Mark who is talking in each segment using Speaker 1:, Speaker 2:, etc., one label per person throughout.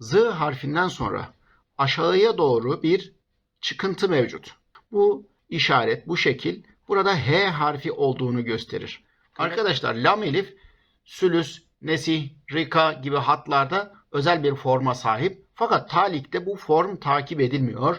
Speaker 1: Z harfinden sonra aşağıya doğru bir çıkıntı mevcut. Bu işaret, bu şekil burada H harfi olduğunu gösterir. Arkadaşlar lam elif sülüs, nesih, rika gibi hatlarda özel bir forma sahip. Fakat talikte bu form takip edilmiyor.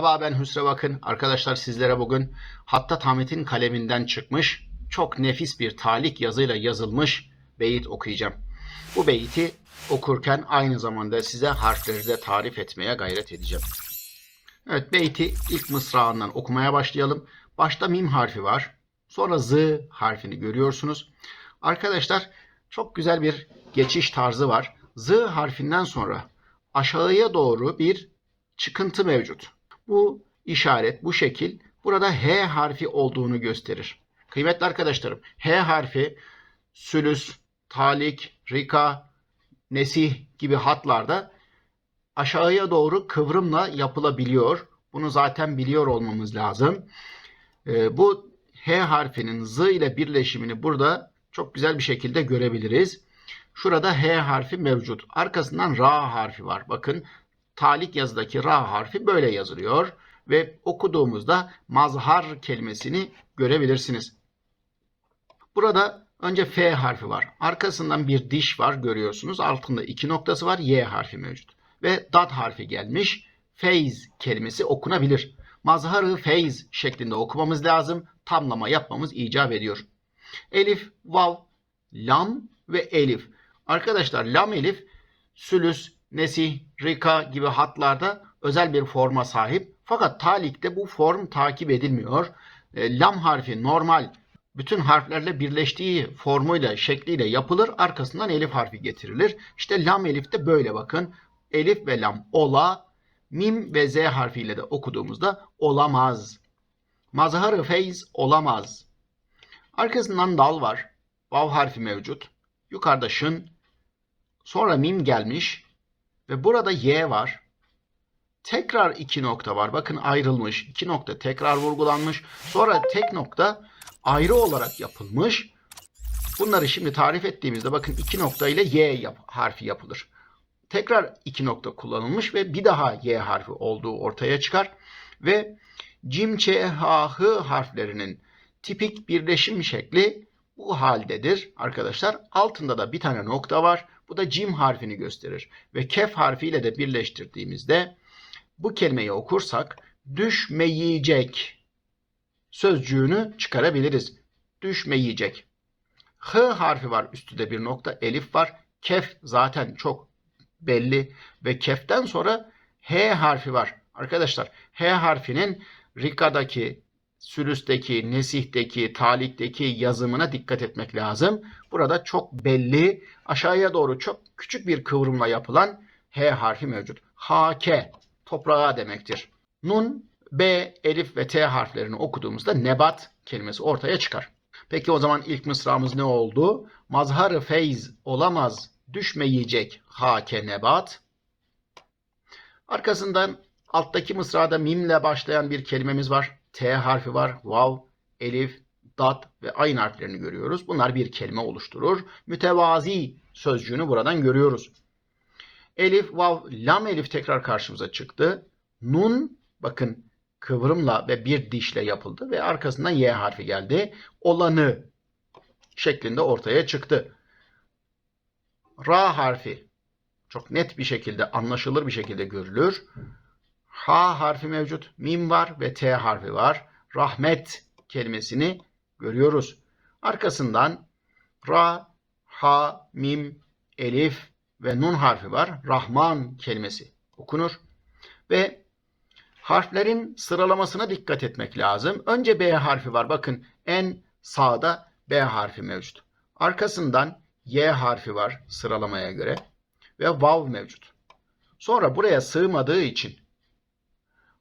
Speaker 1: Merhaba ben Hüsrev Akın. Arkadaşlar sizlere bugün Hattat Hamet'in kaleminden çıkmış çok nefis bir talik yazıyla yazılmış beyit okuyacağım. Bu beyti okurken aynı zamanda size harfleri de tarif etmeye gayret edeceğim. Evet beyti ilk mısrağından okumaya başlayalım. Başta mim harfi var. Sonra z harfini görüyorsunuz. Arkadaşlar çok güzel bir geçiş tarzı var. Z harfinden sonra aşağıya doğru bir çıkıntı mevcut. Bu işaret, bu şekil burada H harfi olduğunu gösterir. Kıymetli arkadaşlarım, H harfi sülüs, talik, rika, nesih gibi hatlarda aşağıya doğru kıvrımla yapılabiliyor. Bunu zaten biliyor olmamız lazım. Ee, bu H harfinin Z ile birleşimini burada çok güzel bir şekilde görebiliriz. Şurada H harfi mevcut. Arkasından Ra harfi var. Bakın talik yazıdaki Ra harfi böyle yazılıyor. Ve okuduğumuzda mazhar kelimesini görebilirsiniz. Burada önce F harfi var. Arkasından bir diş var görüyorsunuz. Altında iki noktası var. Y harfi mevcut. Ve dat harfi gelmiş. Feyz kelimesi okunabilir. Mazharı feyz şeklinde okumamız lazım. Tamlama yapmamız icap ediyor. Elif, vav, lam ve elif. Arkadaşlar lam elif sülüs, nesih, rika gibi hatlarda özel bir forma sahip. Fakat talikte bu form takip edilmiyor. E, lam harfi normal bütün harflerle birleştiği formuyla, şekliyle yapılır. Arkasından elif harfi getirilir. İşte lam elif de böyle bakın. Elif ve lam ola, mim ve z harfiyle de okuduğumuzda olamaz. Mazhar-ı feyz olamaz. Arkasından dal var. Vav harfi mevcut. Yukarıda şın. Sonra mim gelmiş. Ve burada y var. Tekrar iki nokta var. Bakın ayrılmış. İki nokta tekrar vurgulanmış. Sonra tek nokta ayrı olarak yapılmış. Bunları şimdi tarif ettiğimizde bakın iki nokta ile y yap, harfi yapılır. Tekrar iki nokta kullanılmış ve bir daha y harfi olduğu ortaya çıkar. Ve cim, ç, h, h harflerinin tipik birleşim şekli bu haldedir arkadaşlar. Altında da bir tane nokta var. Bu da cim harfini gösterir. Ve kef harfiyle de birleştirdiğimizde bu kelimeyi okursak düşmeyecek sözcüğünü çıkarabiliriz. Düşmeyecek. H harfi var üstünde bir nokta. Elif var. Kef zaten çok belli. Ve keften sonra H harfi var. Arkadaşlar H harfinin Rika'daki, Sülüs'teki, Nesih'teki, Talik'teki yazımına dikkat etmek lazım. Burada çok belli, aşağıya doğru çok küçük bir kıvrımla yapılan H harfi mevcut. Hake, toprağa demektir. Nun, B, Elif ve T harflerini okuduğumuzda nebat kelimesi ortaya çıkar. Peki o zaman ilk mısramız ne oldu? Mazhar-ı feyz olamaz, düşmeyecek hake nebat. Arkasından alttaki mısrada mimle başlayan bir kelimemiz var. T harfi var, vav, elif, dat ve ayn harflerini görüyoruz. Bunlar bir kelime oluşturur. Mütevazi sözcüğünü buradan görüyoruz. Elif, vav, lam elif tekrar karşımıza çıktı. Nun, bakın kıvrımla ve bir dişle yapıldı ve arkasından Y harfi geldi. Olanı şeklinde ortaya çıktı. Ra harfi çok net bir şekilde anlaşılır bir şekilde görülür. H harfi mevcut, mim var ve T harfi var. Rahmet kelimesini görüyoruz. Arkasından Ra, Ha, Mim, Elif ve Nun harfi var. Rahman kelimesi okunur. Ve harflerin sıralamasına dikkat etmek lazım. Önce B harfi var. Bakın en sağda B harfi mevcut. Arkasından Y harfi var sıralamaya göre ve vav mevcut. Sonra buraya sığmadığı için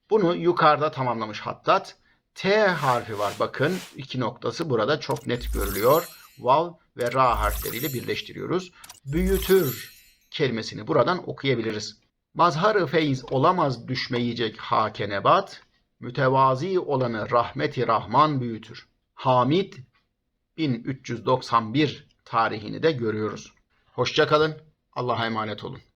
Speaker 1: bunu yukarıda tamamlamış Hattat. T harfi var. Bakın iki noktası burada çok net görülüyor. Vav ve ra harfleriyle birleştiriyoruz. Büyütür kelimesini buradan okuyabiliriz. Mazhar-ı feyz olamaz düşmeyecek hake nebat. mütevazi olanı rahmeti rahman büyütür. Hamid 1391 tarihini de görüyoruz. Hoşça kalın. Allah'a emanet olun.